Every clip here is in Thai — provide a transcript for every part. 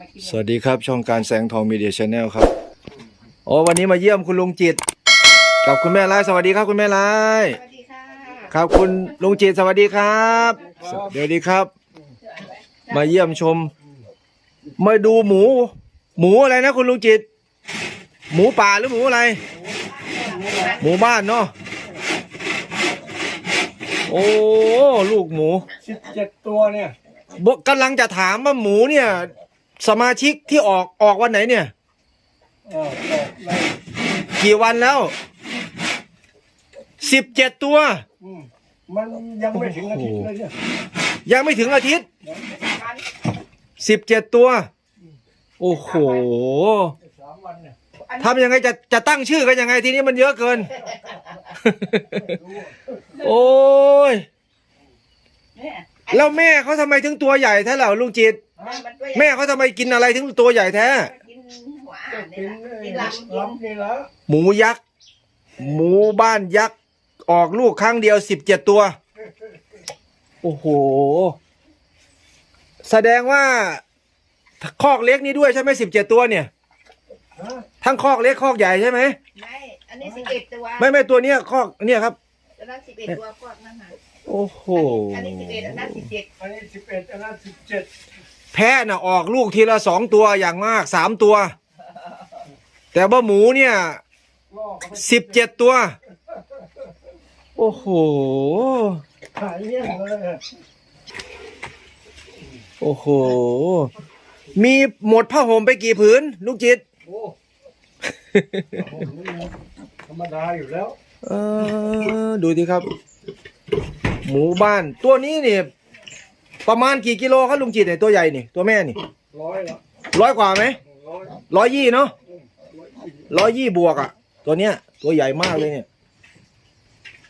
มากินสวัสดีครับช่องการแสงทองมีเดียชาแนลครับโอ้วันนี้มาเยี่ยมคุณลุงจิต กับคุณแม่ไายสวัสดีครับคุณแม่ไายสวัสดีค่ะครับคุณลุงจิตสวัสดีครับสวัสดีครับ มาเยี่ยมชม มาดูหมู หมูอะไรนะคุณลุงจิต หมูป่าหรือหมูอะไร หมูบ้านเนาะโอ้ลูกหมูสิบเจ็ดตัวเนี่ยบกำลังจะถามว่าหมูเนี่ย สมาชิกที่ออกออกวันไหนเนี่ยเออออกในกี่วันแล้วสิบเจ็ดตัว อืมมันยังไม่ถึงอาทิตย์เลยเนี่ยยังไม่ถึงอาทิตย์สิบเจ็ดตัว โอ้โหสามวันเนี่ยทำยังไงจะจะตั้งชื่อกันยังไงทีนี้มันเยอะเกิน โอ้ย เนี่ยแล้วแม่เขาทำไมถึงตัวใหญ่แท้เหล่าลุงจิต มันตัวใหญ่แม่เขาทำไมกินอะไรถึงตัวใหญ่แท้ กินหัวอาหารกินี่นแหละกินลำกินลำนี่ละหมูยักษ์ หมูบ้านยักษ์ ออกลูกครั้งเดียวสิบเจ็ดตัว โอ้โห แสดงว่าคอกเล็กนี้ด้วยใช่ไหมสิบเจ็ดตัวเนี่ย ฮะทั้งคอกเล็กคอกใหญ่ใช่ไหม ไม่อันนี้สิบเอ็ดตัวไม่ไม่ตัวเนี้ยคอกเนี่ยครับ ตัวนั้นสิบเอ็ดตัวพวกนั้นน่ะโอ้โห อันนี้สิบเอ็ดอันนั้นสิบเจ็ดอันนี้สิบเอ็ดอันนั้นสิบเจ็ด แพะน่ะออกลูกทีละสองตัวอย่างมากสามตัว แต่ว่าหมูเนี่ยงอกไปสิบเจ็ดตัว โอ้โหขายเงี้ยเลยอะโอ้โห มีหมดผ้าห่มไปกี่ผืนลูกจิตโอ้โหนี่มันธรรมดาอยู่แล้ว เออ ดูดิครับ หมูบ้านตัวนี้เนี่ย ประมาณกี่กิโลครับลุงจิตเนี่ยตัวใหญ่นี่ตัวแม่นี่ร้อยละร้อยกว่าไหมร้อยร้อยยี่เนาะร้อยสี่ร้อยยี่บวกอะ่ะ ตัวเนี้ย ตัวใหญ่มากเลยเนี่ย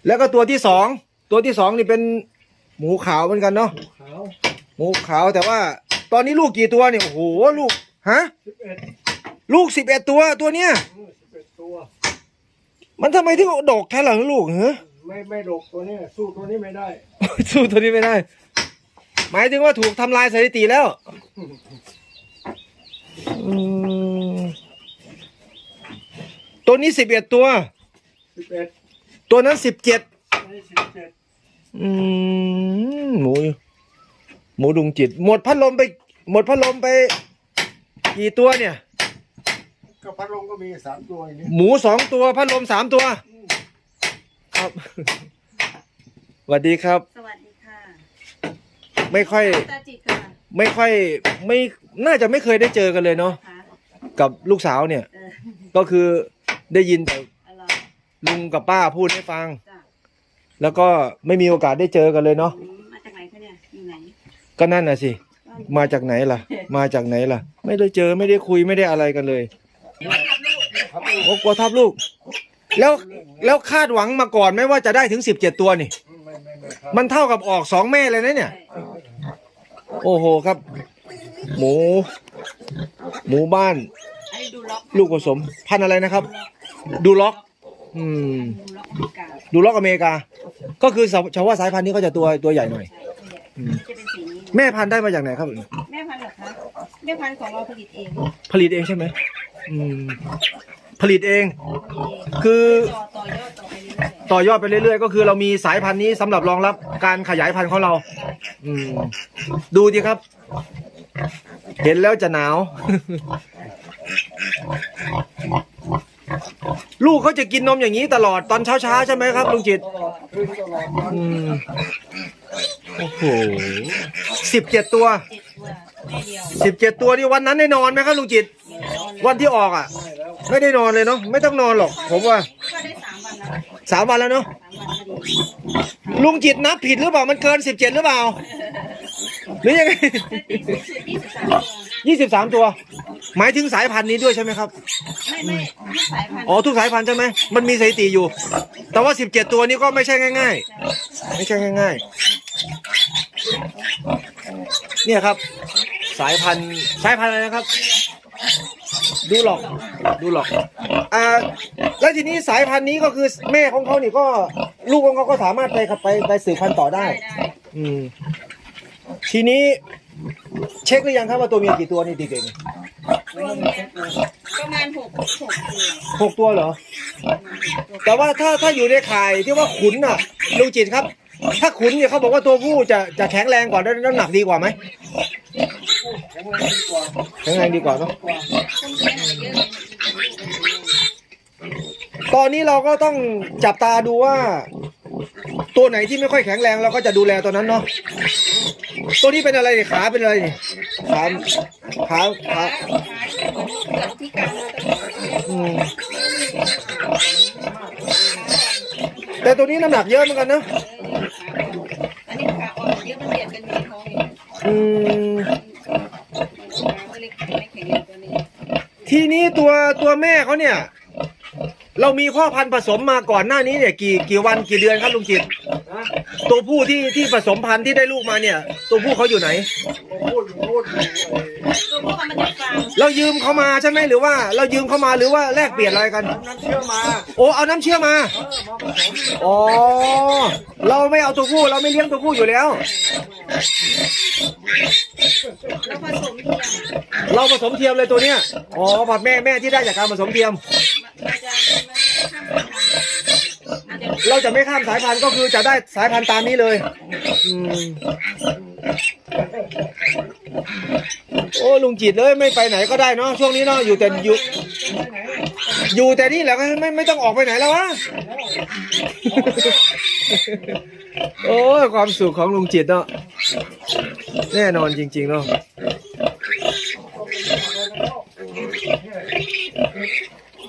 แล้วก็ตัวที่สองตัวที่สองนี่เป็นหมูขาวเหมือนกันเนาะขาวหมูขาวแต่ว่า ตอนนี้ลูกกี่ตัวเนี่ยโอ้โหลูกฮะสิบเอ็ดลูกสิบเอ็ดตัวตัวเนี้ยสิบเอ็ดตัว มันทำไมถึงดกแค่หลังลูกเหรอไม่ไม่ดกตัวเนี้สู้ตัวนี้ไม่ได้ สู้ตัวนี้ไม่ได้ หมายถึงว่าถูกทำลายสถิติแล้วอืมตัวนี้สิบเอ็ดตัว สิบเอ็ดตัวนั้นสิบเจ็ดอันนี้สิบเจ็ดอืมหมูหมูดุงจิต หมดพัดลมไป หมดพัดลมไป กี่ตัวเนี่ย ก็พัดลมก็มีสามตัวอย่างนี้หมูสองตัวพัดลมสามตัว ครับสวัสดีครับ สวัสดีค่ะ ไม่ค่อย ตาจิตค่ะไม่ค่อยไม่น่าจะไม่เคยได้เจอกันเลยเนาะค่ะกับลูกสาวเนี่ย เออก็คือได้ยินแต่อร่อยลุงกับป้าพูดให้ฟัง จ้ะแล้วก็ไม่มีโอกาสได้เจอกันเลยเนาะอืมมาจากไหนคะเนี่ยอยู่ไหนก็นั่นน่ะสิมาจากไหนล่ะ มาจากไหนล่ะ ไม่ได้เจอไม่ได้คุยไม่ได้อะไรกันเลยครับโอ้กลัวทับลูก แล้วแล้วคาดหวังมาก่อนไหมว่าจะได้ถึงสิบเจ็ดตัวนี่ ไม่ไม่ไม่ครับมันเท่ากับออกสองแม่เลยนะเนี่ย โอ้โหครับ หมู หมูบ้านอันนี้ดูล็อกลูกผสม พันธุ์อะไรนะครับ ดูล็อก อืม ดูล็อกอเมริกาดูล็อกอเมริกาก็คือชาวชาวว่าสายพันธุ์นี้ก็จะตัวตัวใหญ่หน่อยใช่ตัวใหญ่จะเป็นสีนี้แม่พันธุ์ได้มาจากไหนครับ แม่พันธุ์เหรอคะแม่พันธุ์ของเราผลิตเองผลิตเองใช่ไหมอืม ผลิตเอง ผลิตเองคือ ต่อยอดต่อไปเรื่อยต่อยอดไปเรื่อยๆ ก็คือเรามีสายพันธุ์นี้สำหรับรองรับ การขยายพันธุ์ของเรา อืม ดูดิครับ เห็นแล้วจะหนาว ลูกเขาจะกินนมอย่างนี้ตลอดตอนเช้าๆใช่ไหมครับลุงจิตตลอดคืนตลอดวันอืมโอ้โหสิบเจ็ดตัวๆเจ็ดตัวแม่เดียวสิบเจ็ดตัวนี่วันนั้นได้นอนไหมครับลุงจิต วันที่ออกอะได้แล้วไม่ได้นอนเลยเนาะไม่ต้องนอนหรอก ผมว่า สามวันแล้วเนาะสามวันพอดีลุงจิตนับผิดหรือเปล่ามันเกินสิบเจ็ดหรือเปล่า หรือยังไงแต่ติดสูงสุดยี่สิบสามตัวยี่สิบสามตัว หมายถึงสายพันธุ์นี้ด้วยใช่ไหมครับไม่ไม่ทุกสายพันธุ์อ๋อทุกสายพันธุ์ใช่ไหมมันมีสถิติอยู่ แต่ว่าสิบเจ็ดตัวนี้ก็ไม่ใช่ง่าย ๆ ไม่ใช่ง่าย ๆ เนี่ยครับ สายพันธุ์สายพันธุ์อะไรนะครับ ดูหรอกดูหรอกอ่าแล้วทีนี้สายพันธุ์นี้ก็คือแม่ของเขานี่ก็ลูกของเขาก็สามารถไปไปไปสืบพันธุ์ต่อได้ได้ได้อืม ทีนี้ เช็คหรือยังครับว่าตัวเมียกี่ตัวนี่เด็กๆนี่ตัวเมียประมาณหกหกตัวหกตัวเหรอ แต่ว่าถ้าถ้าอยู่ในข่ายที่ว่าขุนน่ะลุงจิตครับ ถ้าขุนเนี่ยเขาบอกว่าตัวผู้จะจะแข็งแรงกว่าแล้วน้ำหนักดีกว่าไหมแข็งแรงดีกว่าแข็งแรงดีกว่าเนาะตอนนี้เราก็ต้องจับตาดูว่า ตัวไหนที่ไม่ค่อยแข็งแรงเราก็จะดูแลตัวนั้นเนาะตัวนี้เป็นอะไรขาเป็นอะไรขาขาขาแต่ตัวนี้น้ำหนักเยอะเหมือนกันนะ อันนี้ขาอ่อนเยอะมันเบียดกันอยู่ในท้อง อยู่อืมขาก็เลยไม่แข็งแรงตัวนี้ทีนี้ตัวตัวแม่เขาเนี่ย เรามีพ่อพันธุ์ผสมมาก่อนหน้านี้เนี่ยกี่กี่วันกี่เดือนครับลุงจิตนะตัวผู้ที่ที่ผสมพันธุ์ที่ได้ลูกมาเนี่ย ตัวผู้เขาอยู่ไหนผมพูดพูดอยู่ไอ้ตัวพวกมันจะฟางเรายืมเขามาใช่ไหมหรือว่า เรายืมเขามาหรือว่าแลกเปลี่ยนอะไรกัน น้ำน้ำเชื่อมาโอ้เอาน้ำเชื่อมาเออมาผสมอ๋อเราไม่เอาตัวผู้เราไม่เลี้ยงตัวผู้อยู่แล้ว แล้วผสมเทียมเราผสมเทียมเลยตัวเนี้ยอ๋อผัดแม่แม่ที่ได้จากการผสมเทียมมันจะมันจะข้ามพันธุ์อาจจะเราจะไม่ข้ามสายพันธุ์ก็คือจะได้สายพันธุ์ตามนี้เลยอืมโอ้ลุงจิตเลยไม่ไปไหนก็ได้เนาะช่วงนี้เนาะอยู่แต่อยู่อยู่แต่นี่แหละไม่ไม่ต้องออกไปไหนแล้ววะ โอ้ยความสุขของลุงจิตเนาะแน่นอนจริง ๆ เนาะ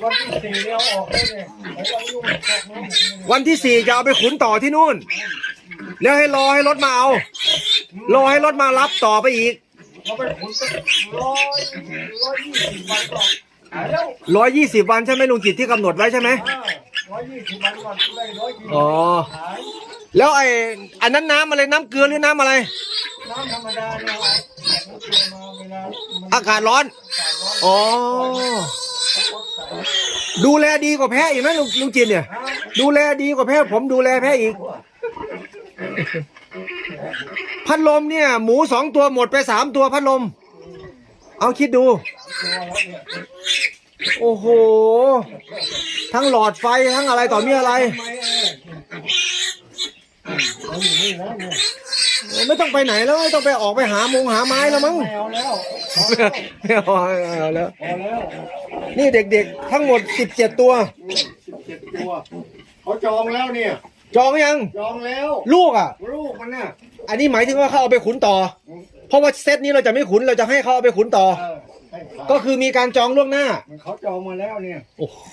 วันที่สี่เนี่ยเอาออกเนี่ยวันที่สี่จะเอาไปขุนต่อที่นู่น แล้วให้รอให้รถมาเอา รอให้รถมารับต่อไปอีกร้อยยี่สิบวันใช่ไหมลุงจิตที่กำหนดไว้ใช่ไหม ร้อยยี่สิบวันก่อนได้ร้อยยี่สิบอ๋อหายแล้วไอ้อันนั้นน้ำอะไรน้ำเกลือหรือน้ำอะไร น้ำธรรมดาเนี่ยเอาน้ำเกลือมาเวลามันอากาศร้อนอากาศร้อนอ๋อ ก็พดใส่ดูแลดีกว่าแพะอีกไหมลุงลุงจิตเนี่ยน้ำดูแลดีกว่าแพะผมดูแลแพะอีก พัดลมเนี่ย หมูสองตัวหมดไปสามตัวพัดลม เอาคิดดู ตัวแล้วเนี่ยโอ้โห ทั้งหลอดไฟทั้งอะไรต่อมีอะไรทำไมเออเอาอยู่นี่แล้วเนี่ยไม่ต้องไปไหนแล้วไม่ต้องไปออกไปหามงหาไม้แล้วมั้งไม่เอาแล้วพอไม่เอาไม่เอาแล้ว พอแล้วนี่เด็กๆ ทั้งหมด 17 ตัว สิบเจ็ดตัวเขาจองแล้วเนี่ย จองยัง จองแล้วลูกอะ ลูกมันเนี่ยอันนี้หมายถึงว่าเขาเอาไปขุนต่อ เพราะว่าเซตนี้เราจะไม่ขุนเราจะให้เขาเอาไปขุนต่อ เออให้ขาย ก็คือมีการจองล่วงหน้า มันเขาจองมาแล้วเนี่ยโอ้โห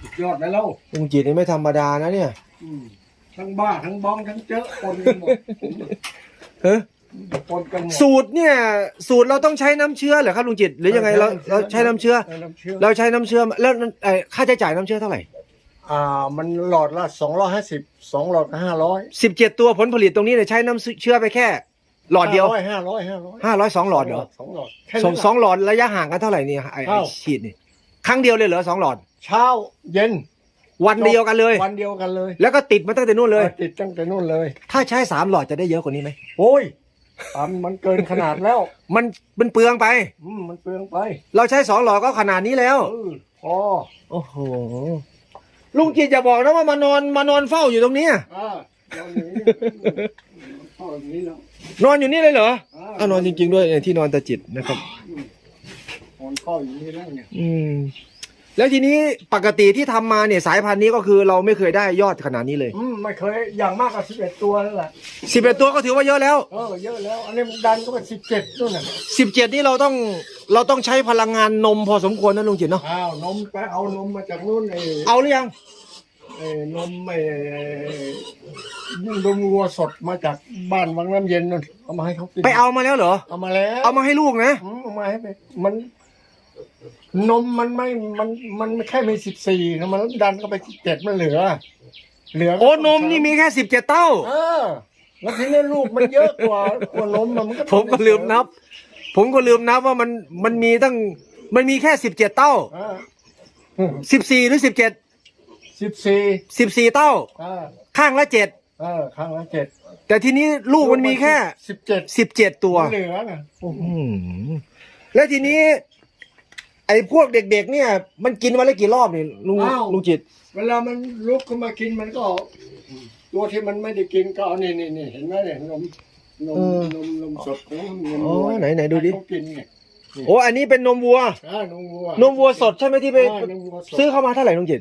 สุดยอดไปแล้วลุงจีนี่ไม่ธรรมดานะเนี่ยอืมทั้งบ้าทั้งบ้องทั้งเจ๊ะปนกันหมดเฮ้ยปนกันหมดสูตรเนี่ย สูตรเราต้องใช้น้ำเชื้อเหรอครับลุงจิต หรือยังไงเราเราใช้น้ำเชื้อใช้น้ำเชื่อเราใช้น้ำเชื้อแล้วเอ่อค่าใช้จ่ายน้ำเชื้อเท่าไหร่อ่า มันหลอดละสองร้อยห้าสิบสองหลอดห้าร้อยสิบเจ็ดตัวผลผลิตตรงนี้เนี่ยใช้น้ำเชื้อไปแค่ หลอดเดียวห้าร้อยห้าร้อยห้าร้อยสองหลอดเหรอสองหลอดแค่สองนั้นสองหลอดระยะห่างกันเท่าไหร่เนี่ยไอ้ไอ้อ้าวฉีดนี่ครั้งเดียวเลยเหรอสองหลอด เช้าเย็นวันเดียวกันเลย วันเดียวกันเลยแล้วก็ติดมาตั้งแต่นู่นเลย ติดตั้งแต่นู่นเลย ถ้าใช้สามหลอดจะได้เยอะกว่านี้ไหมโอ้ยปั๊มมันเกินขนาดแล้ว มันมันเปลืองไป อืมมันเปลืองไป เราใช้สองหลอดก็ขนาดนี้แล้วเออพอโอ้โหลุงจิตอย่าบอกนะว่ามานอนมานอนเฝ้าอยู่ตรงนี้อ่าเราหนีพออย่างนี้แล้ว นอนอยู่นี่เลยเหรออ่าอ้าวนอนจริง ๆ ด้วยเนี่ยที่นอนตาจิตนะครับ นอนเข้าอย่างนี้แล้วเนี่ยอืม แล้วทีนี้ปกติที่ทำมาเนี่ยสายพันธุ์นี้ก็คือเราไม่เคยได้ยอดขนาดนี้เลยอืมไม่เคยอย่างมากก็สิบเอ็ดตัวนั่นแหละสิบเอ็ดตัวก็ถือว่าเยอะแล้วเออเยอะแล้ว อันนี้มันดันก็เป็นสิบเจ็ดนู่นน่ะสิบเจ็ดนี่เราต้องเราต้องใช้พลังงานนมพอสมควรนะลุงจิตเนาะอ้าวนมไปเอานมมาจากนู่นไอ้เอาหรือยังไอ้นมไอ้ นมวัวสดมาจากบ้านวังน้ำเย็นนู่นเอามาให้เขากินไปเอามาแล้วเหรอ เอามาแล้วเอามาให้ลูกนะ อืมเอามาให้ไปมัน นมมันไม่มันมันแค่มีสิบสี่มันดันก็ไปเจ็ดมันเหลือ เหลือโอ้นมนี่มีแค่สิบเจ็ดเต้า เออ แล้วทีนี้ลูกมันเยอะกว่ากว่านมอะมันก็ผมก็ลืมนับ ผมก็ลืมนับว่ามันมันมีตั้งมันมีแค่สิบเจ็ดเต้าสิบสี่หรือสิบเจ็ดสิบสี่สิบสี่เต้า อ่าข้างละเจ็ด เออข้างละเจ็ดแต่ทีนี้ลูกมันมีแค่สิบเจ็ดสิบเจ็ดตัวเหลือน่ะอืมแล้วทีนี้ ไอ้พวกเด็ก ๆ เนี่ย มันกินวันละกี่รอบนี่ลุงลุงจิต เวลามันลุกขึ้นมากินมันก็ตัวที่มันไม่ได้กินก็เอานี่นี่นี่เห็นไหมเนี่ยนมนมเออ นมนมสดของนมอ๋อวัวไหนไหนดูดิเขากินไงโอ้อันนี้เป็นนมวัว อ่านมวัวนมวัวสดใช่ไหมที่ไปอ่านมวัวสดซื้อเข้ามาเท่าไหร่ลุงจิต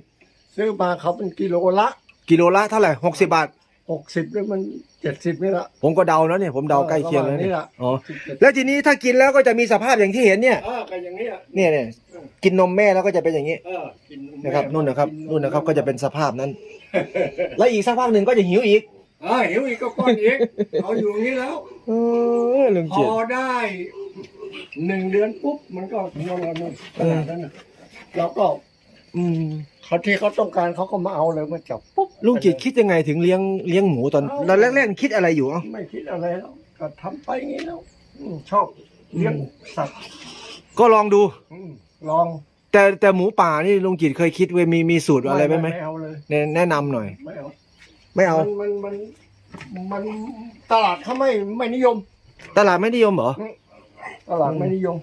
ซื้อมาเขาเป็นกิโลละกิโลละเท่าไหร่หกสิบาท หกสิบหรือมันเจ็ดสิบนี่ละ ผมก็เดาแล้วเนี่ยผมเดาใกล้เคียงแล้วนี่เนี่ยละอ๋อ17แล้วทีนี้ถ้ากินแล้วก็จะมีสภาพอย่างที่เห็นเนี่ยอ่าก็อย่างนี้อะเนี่ยเนี่ยกินนมแม่แล้วก็จะเป็นอย่างนี้เออกินมนะครับแม่นู่นนะครับกินู่นนะครับก็จะเป็นสภาพนั้น แล้วอีกสักพักหนึ่งก็จะหิวอีกอ่าหิวอีกก็ป้อนอีกเอาอยู่อย่างนี้แล้ว เออลุงพจิตอได้หนึ่งเดือนปุ๊บมันก็นอนแล้วนู่นขนาดนั้นน่ะแล้วก็อืม เขาที่เขาต้องการเขาก็มาเอาเลยมาจับปุ๊บลุงจิตคิดยังไงถึงเลี้ยงเลี้ยงหมูตอนตอนแรกๆคิดอะไรอยู่อะไม่คิดอะไรแล้วก็ทำไปอย่างนี้แล้วอืมชอบเลี้ยงสัตว์ก็ลองดู อืมลองแต่แต่หมูป่านี่ลุงจิตเคยคิดไว้มีมีสูตรอะไรไหมไหมไม่เอาเลยแนะแนะนำหน่อย ไม่เอาไม่เอา มันมันมันมันตลาดเขาไม่ไม่นิยม ตลาดไม่นิยมเหรอ ตลาดไม่นิยม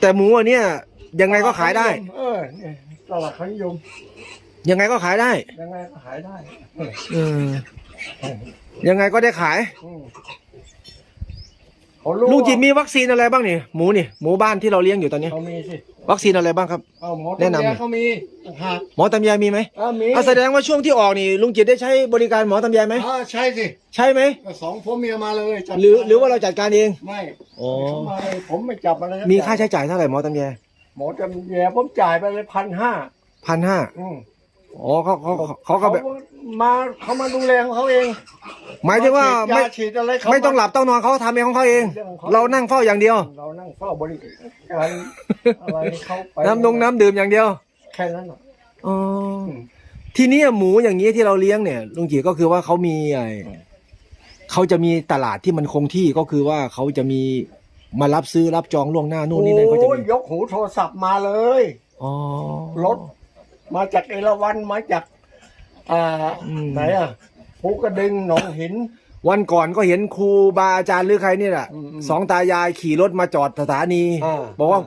แต่หมูอันเนี้ยยังไงก็ขายได้ เออเนี่ย ตลาดเขานิยมยังไงก็ขายได้ยังไงก็ขายได้เออยังไงก็ได้ขาย อืมเขารู้ลุงจิตว่ามีวัคซีนอะไรบ้างนี่หมูนี่หมูบ้านที่เราเลี้ยงอยู่ตอนนี้ เขามีสิวัคซีนอะไรบ้างครับ เอาหมอแนะนำหน่แนะอยนำเขามีต่างหากหมอตำยามีไหมอ่ามีเอาแสดงว่าช่วงที่ออกนี่ลุงจิตได้ใช้บริการหมอตำยาไหมอ่าใช่สิใช่ไหมก็สองผัวเมียมาเลยจัดหรือหรือว่าเราจัดการเองไม่อ๋อเขามาเลยผมไม่จับอะไรมีค่าใช้จ่ายเท่าไหร่หมอตำยา หมอจะแย่ผมจ่ายไปเลยพันห้าพันห้าอืมอ๋อเขาเขาเขาก็แบบมาเขามาดูแลของเขาเองหมายถึงว่าฉีดไม่ยฉีดอะไรเขาไม่ต้องหลับต้องนอนเขาทำเองของเขาเอง เรานั่งเฝ้าอย่างเดียว เรานั่งเฝ้าบริการอะไรเขาไปน้ำดงน้ำดื่มอย่างเดียว แค่นั้นน่ะอ๋อทีนี้หมูอย่างนี้ที่เราเลี้ยงเนี่ยลุงจีก็คือว่าเขามีไอ้เขาจะมีตลาดที่มันคงที่ก็คือว่าเขาจะมี มารับซื้อรับจองล่วงหน้านู่นนี่นั่นเขาจะโอ้ยมียกหูโทรศัพท์มาเลย อ๋อ รถ มาจากเอราวันมาจาก อ่าอืม ไหนอะภูกระดึงหนองหิน วันก่อนก็เห็นครูบาอาจารย์หรือใครนี่แหละอืมอืมสองตายายขี่รถมาจอดสถานี อ่า บอกว่า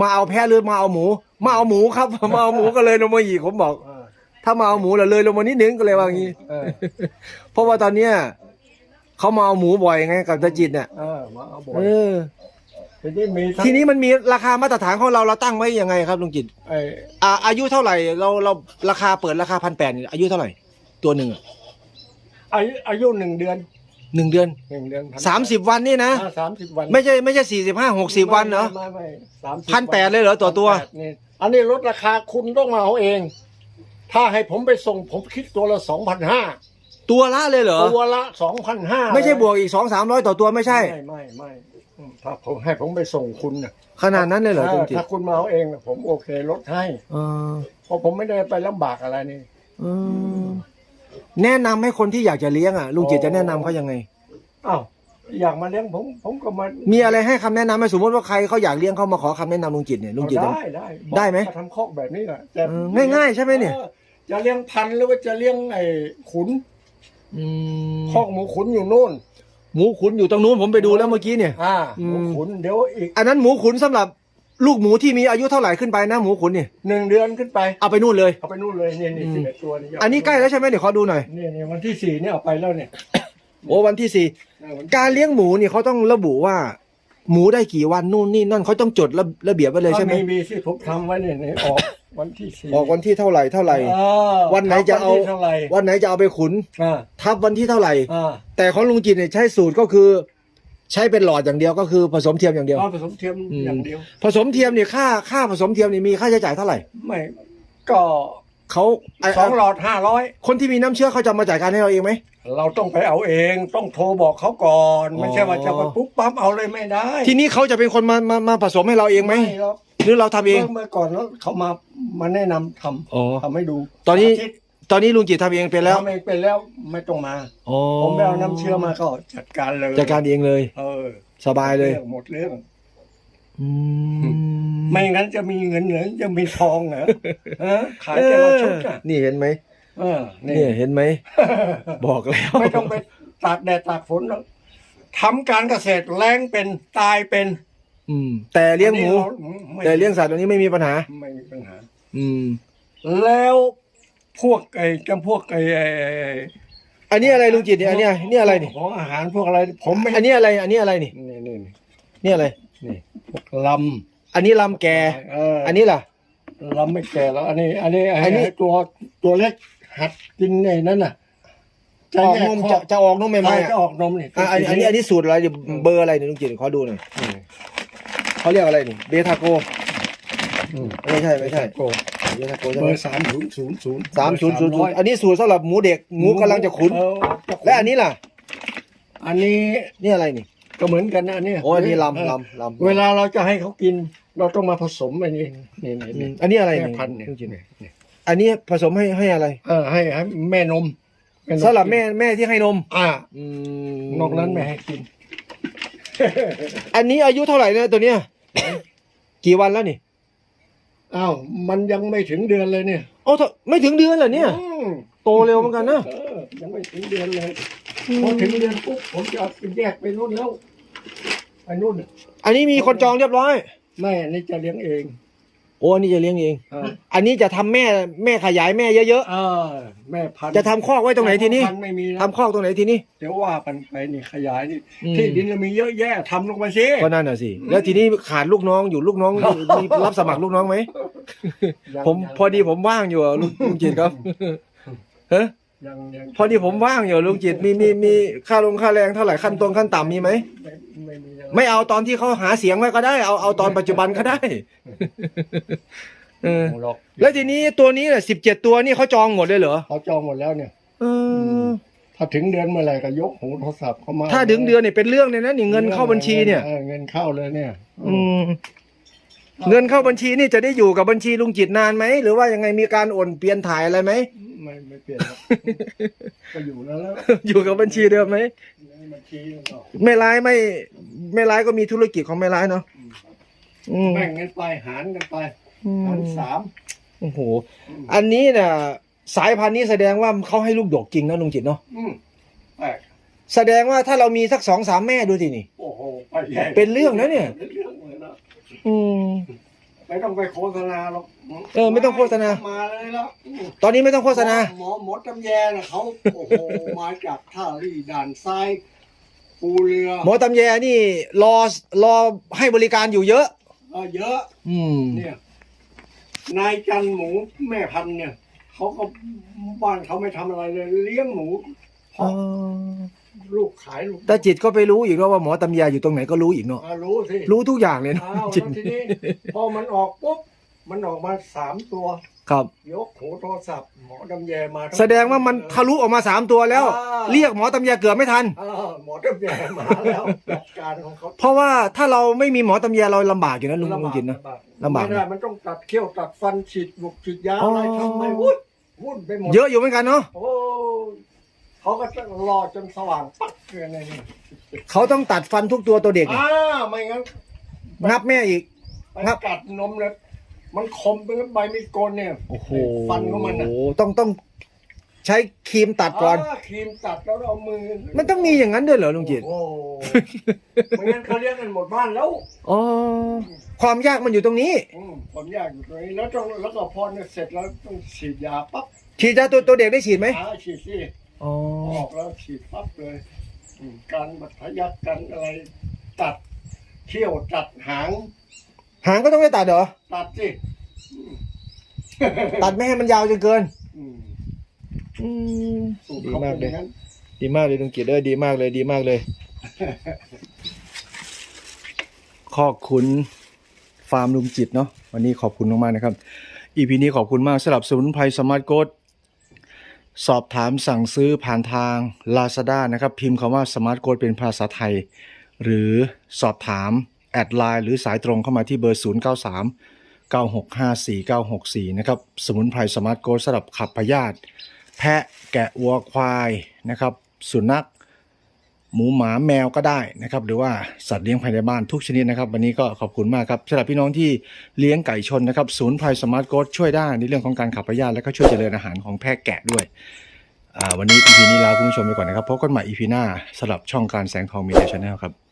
มาเอาแพะหรือมาเอาหมู มาเอาหมูครับ มาเอาหมูก็เลยลงมาอีกผมบอกอ่าถ้ามาเอาหมูเราเลยลงมานิดนึงก็เลยว่าอย่างนี้ เออเพราะว่าตอนเนี้ย เขามาเอาหมูบ่อยไงกับตาจิตเนี่ยเออมาเอาบ่อเอยอทีนี้มีทั้งทีนี้มันมีราคามาตรฐานของเราเราตั้งไว้ยังไงครับลุงจิตไอ้อ่าอายุเท่าไหร่เราเราราคาเปิดราคาพันแปดอายุเท่าไหร่ ตัวหนึ่งอะอายุอายุหนึ่งเดือนหนึ่งเดือนหนึ่งเดือนสามสิบวันนี่นะสามสิบวันไม่ใช่ไม่ใช่สี่สิบห้าหกสิบวันเหรอไม่ไม่สามสิบพันแปดเลยเหรอต่อตัว1,800นี่อันนี้ลดราคาคุณต้องมาเอาเอง ถ้าให้ผมไปส่งผมคิดตัวละสองพันห้า ตัวละเลยเหรอ ตัวละสองพันห้าไม่ใช่บวกอีกสองสามร้อยต่อตัวไม่ใช่ ไม่ไม่ไม่อืมถ้าผมให้ผมไปส่งคุณน่ะขนาดนั้นเลยเหรอลุงจิตถ้าคุณมาเอาเองน่ะผมโอเคลดให้ เออเพราะผมไม่ได้ไปลำบากอะไรนี่เออแนะนำให้คนที่อยากจะเลี้ยงอะลุงจิตจะแนะนำเขายังไง อ้าวอยากมาเลี้ยงผมผมก็มามีอะไรให้คำแนะนำไหมสมมติว่าใครเขาอยากเลี้ยงเขามาขอคำแนะนำลุงจิตเนี่ยลุงจิตจะ ได้ได้ได้ไหมบอกาทำคอกแบบนี้แหละแต่เออง่ายๆใช่ไหมเนี่ย ออจะเลี้ยงพันธุ์หรือว่าจะเลี้ยงไอ้ขุน อืมคอกหมูขุนอยู่นู่น หมูขุนอยู่ตรงนู้นผมไปดูแล้วเมื่อกี้เนี่ย อ่าอืหม มูขุนเดี๋ยวอีกอันนั้นหมูขุนสำหรับลูกหมูที่มีอายุเท่าไหร่ขึ้นไปนะหมูขุนเนี่ยหนึ่งเดือนขึ้นไป เอาไปนู่นเลย เอาไปนู่นเลยเนี่ยนี่อืม สิบเอ็ดตัวนี่อันนี้ใกล้แล้วใช่ไหมเดี๋ยวขอดูหน่อยเนี่ยเนี่ยวันที่สี่เนี่ยเอาไปแล้วเนี่ยโอ้วันที่สี่เออวันการเลี้ยงหมูเนี่ยเขาต้องระบุว่า หมูได้กี่วันนู่นนี่นั่นเขาต้องจดระระเบียบไว้เลยใช่ไหม มีมีที่ผมทำไว้เนี่ยเนี่ยออก วันที่สี่ออกวันที่เท่าไหร่เท่าไหร่ อ่าวันไหนจะเอา วันที่เท่าไหร่วันไหนจะเอาไปขุน อ่าทับวันที่เท่าไหร่ อ่าแต่ของลุงจิตเนี่ยใช้สูตรก็คือ ใช้เป็นหลอดอย่างเดียวก็คือผสมเทียมอย่างเดียว เอาผสมเทียมอืม อย่างเดียว ผสมเทียมเนี่ยค่าค่าผสมเทียมเนี่ยมีค่าใช้จ่ายเท่าไหร่ไม่ก็เขาไสองหลอดห้าร้อยคนที่มีน้ำเชื้อเขาจะมาจ่ายการให้เราเองไหม เราต้องไปเอาเองต้องโทรบอกเขาก่อนอ๋อไม่ใช่ว่าจะไปปุ๊บปั๊บเอาเลยไม่ได้ทีนี้เขาจะเป็นคนมามามาผสมให้เราเองไหม หรอก หรือเราทำเองเมื่อเมื่อก่อนแล้วเขามามาแนะนำทำอ๋อ ทำให้ดูตอนนี้าทิตย์ตอนนี้ลุงจิตทำเองเป็นแล้วทำเองเป็นแล้วไม่ต้องมา อ๋อผมไปเอาน้ำเชื้อมาก็จัดการเลยจัดการเองเลยเออสบายเลยหมดเรื่อง อืมไม่งั้นจะมีเงินเหรอจะมีทองเหรอฮะขายเอแต่ละอชุดอะนี่เห็นไหมเออนี่นี่เห็นไหมบอกแล้วไม่ต้องไปตากแดดตากฝนแล้วทำการเกษตรแรงเป็นตายเป็น อืม แต่เลี้ยงหมู อันนี้ราไม่แต่เลี้ยงสัตว์ตัวนี้ไม่มีปัญหา ไม่มีปัญหา อืม แล้วพวกไอ้จำพวกไอ้ไอ้ไอ้อันนี้อะไรลุงจิตเนี่ยอันเนี้ยนี่อะไรนี่ของอาหารพวกอะไร ผมไม่อันนี้อะไร อันนี้อะไรนี่ นี่นี่นี่นี่อะไร นี่พวกลอันนี้ลำแกำเอออันนี้ล่ะ ลำไม่แก่แล้ว อันนี้ อันนี้อันนี้ไตัวตัวเล็กหัดกินไอ้นั่นน่ะออกแยนมข้จะจะออกนมใหม่ใช่ๆจะอะออกนมนี่อะอันนี้อันนี้อันนี้สูตรอะไรเบอร์อะไรเนี่ยลุงจิตขอดูหน่อยอืม เขาเรียกอะไรนี่เบทาโกอืมไม่ใช่ไม่ใช่โอ้เบทาโกใช่เบไหอมร์สามศูนย์ศูนย์ศูนย์สามศูนย์ศูนย์ศูนย์อันนี้สูตรสำหรับหมูเด็กหมูกำลังจะขุน เออจะขุและอันนี้ล่ะ อันนี้นี่อะไรนี่ ก็เหมือนกันนะอันนี้โอ้อันนี้เลำลำลำ เวลาเราจะให้เขากิน เราต้องมาผสมอันนี้นี่นี่อืนี่มอันนี้อะไรแม่นี่พันธุ์เนี่ยลุงจิตนี่นี่อันนี้ผสมให้ให้อะไรเออให้ให้แม่นมแนมสำหรับแม่แม่ที่ให้นมอ่าอืมนอกนั้นไม่ให้กิน อันนี้อายุเท่าไหร่เนี่ยตัวเนี้ย กี่วันแล้วนี่อ้าวมันยังไม่ถึงเดือนเลยเนี่ยโอ้เท่าไม่ถึงเดือนเหรอเนี่ย อืมโตเร็วเหมือนกันนะเออยังไม่ถึงเดือนเลยพอถึงเดือนปุ๊บผมจะเอาไปแยกไปนู่นแล้วไปนู่นน่ะอันนี้มีคนจองเรียบร้อย แม่นี่จะเลี้ยงเอง โอ้อันนี้จะเลี้ยงเอง เอออันนี้จะทำแม่แม่ขยายแม่เยอะเออแม่พันธุ์ๆจะทำคอกไว้ตรงไหนทีนี้พัธุ์ไม่มีแล้วทำคอกตรงไหนทีนี้ เดี๋ยวว่ากันไปนี่ขยายนี่อืม ที่ดินเรามีเยอะแยะทำลงมาสิ ก็นั่นน่ะสิ แล้วทีนี้ขาดลูกน้องอยู่ลูกน้องมีรับสมัครลูกน้องไหม ยังผมยังพอดีผมว่างอยู่อะลุงลุงจิตครับ เฮ้ยั งยังพอดีผมว่างอยู่ลุงจิตมีมีมีค่าลงค่าแรงเท่าไหร่ขั้นตรงขั้นต่ำมีไหม ไม่ไม่มียังไม่เอาตอนที่เขาหาเสียงไว้ก็ได้ เอาเอาตอนปัจจุบันก็ได้ เออ หรอกแล้วทีนี้ตัวนี้สิบเจ็ดตัวนี่เขาจองหมดเลยเหรอเขาจองหมดแล้วเนี่ย เออ ถ้าถึงเดือนเมื่อไหร่ก็ยกหูโทรศัพท์เข้ามาถ้าถึงเดือนเนี่ยเป็นเรื่องเลยนะนี่เงินเข้าบัญชีเนี่ย ออเงินเข้าเลยเนี่ยอืม เงินเข้าบัญชีนี่จะได้อยู่กับบัญชีลุงจิตนานไหมหรือว่ายังไงมีการโอนเปลี่ยนถ่ายอะไรไหม ไม่ไม่เปลี่ยนหรอกก็อยู่แล้วแล้วอยู่กับบัญชีเดิมไหมในบัญชีก็ไม่ร้ายไม่ไม่ร้ายก็มีธุรกิจของไม่ร้ายเนาะอืมแบ่งกันไปหารกันไปหารสามโอ้โหอันนี้น่ะ สายพันธุ์นี้แสดงว่าเขาให้ลูกดกจริงนะลุงจิตเนาะอืมแปลกแสดงว่าถ้าเรามีสักสองสามแม่ดูสินี่ โอ้โหไปใหญ่เป็นเรื่องนะเนี่ยเป็นเรื่องเลยนะอืม ไม่ต้องไปโฆษณาหรอกเออไม่ต้องโฆษณา มาเลยแล้วอืมตอนนี้ไม่ต้องโฆษณา หมอหมอจำแยนะเขาโอ้โห มาจากท่ารี่ด่านซ้ายปูเรือหมอตำแยนี่รอรอให้บริการอยู่เยอะ เออเยอะ อืม เนี่ย นายจันหมูแม่พันธุ์เนี่ยเขาก็บ้านเขาไม่ทำอะไรเลย เลี้ยงหมูเพอ๋อราะ ลูกขายลูกตาจิตก็ไปรู้อีกแล้วว่าหมอตำแยอยู่ตรงไหนก็รู้อีกเนาะอ่ารู้สิรู้ทุกอย่างเลยนะอ้าวจิตแล้วทีนี้ พอมันออกปุ๊บ มันออกมาสามตัว ครับ ยกหูโทรศัพท์ หมอดำแยมาทั้แสดงว่ามันทะลุออกมาสามตัวแล้ว อ่าเรียกหมอตำแยเกือบไม่ทัน อ่าหมอดำแยมาแล้วจัดการของเขาเพราะว่าถ้าเราไม่มีหมอตำแยเราลำบากอยู่นะลุงลุงจิตนะ ลำบากไม่ได้มันต้องตัดเขี้ยวตัดฟันฉีดบุกฉีดยาอ๋อออะไรทำไมวุ่นวุ่นไปหมด เยอะอยู่เหมือนกันเนาะโอ้ เขาก็จะรอจนสว่างปักเลยในนี่เขาต้องตัดฟันทุกตัวตัวเด็ก อ่าไม่งั้นนับแม่อีก ไปครับ กัดนมแล้วมันคมเป็นใบมีดโกนเนี่ย โอ้โหฟันของมันอะต้องต้องใช้ครีมตัดก่อนาครีมตัดแล้วเอามือมันต้องมีอย่างนั้นด้วยเหรอลุงจิตโอ้โหไม่งั้นเขาเลี้ยงกันหมดบ้านแล้วอ๋อความยากมันอยู่ตรงนี้ อืมผมอยากอยู่ตรงนี้แล้วต้องแล้วก็พอเนี่ยเสร็จแล้วต้องฉีดยาปั๊บฉีดยาตัวตัวเด็กได้ฉีดไหมหาฉีดสิ อ๋อออกแล้วฉีดปั๊บเลยอืมการบัตยักกันอะไรตัดเขี้ยวตัดหาง หางก็ต้องได้ตัดเหรอ ตัดสิตัดไม่ให้มันยาวจนเกิน อืมอืม สูตรดีเขามากเป็นเลอยย่างนั้นดีมากเลยลุงจิตเด้อดีมากเลยดีมากเลยขอบคุณฟาร์มลุงจิตเนาะวันนี้ขอบคุณมากๆนะครับอีพีนี้ขอบคุณมากสำหรับสมุนไพรสมาร์ทโกด สอบถามสั่งซื้อผ่านทาง Lazada นะครับ พิมพ์คำว่าสมาร์ทโกดเป็นภาษาไทย หรือสอบถาม แอดไลน์หรือสายตรงเข้ามาที่เบอร์ 093 9654964 นะครับ สมุนไพรสมาร์ทโกดสำหรับขับพยาธิแพะแกะวัวควายนะครับ สุนัข หมูหมาแมวก็ได้นะครับ หรือว่าสัตว์เลี้ยงภายในบ้านทุกชนิดนะครับ วันนี้ก็ขอบคุณมากครับสำหรับพี่น้องที่เลี้ยงไก่ชนนะครับศูนย์ไพรสมาร์ทโกดช่วยได้ในเรื่องของการขับพยาธิและก็ช่วยเจริญอาหารของแพะแกะด้วยวันนี้ EP นี้ลาคุณผู้ชมไปก่อนนะครับพบกันใหม่ EP หน้าสำหรับช่องการแสงทองมีเดียชาแนลครับ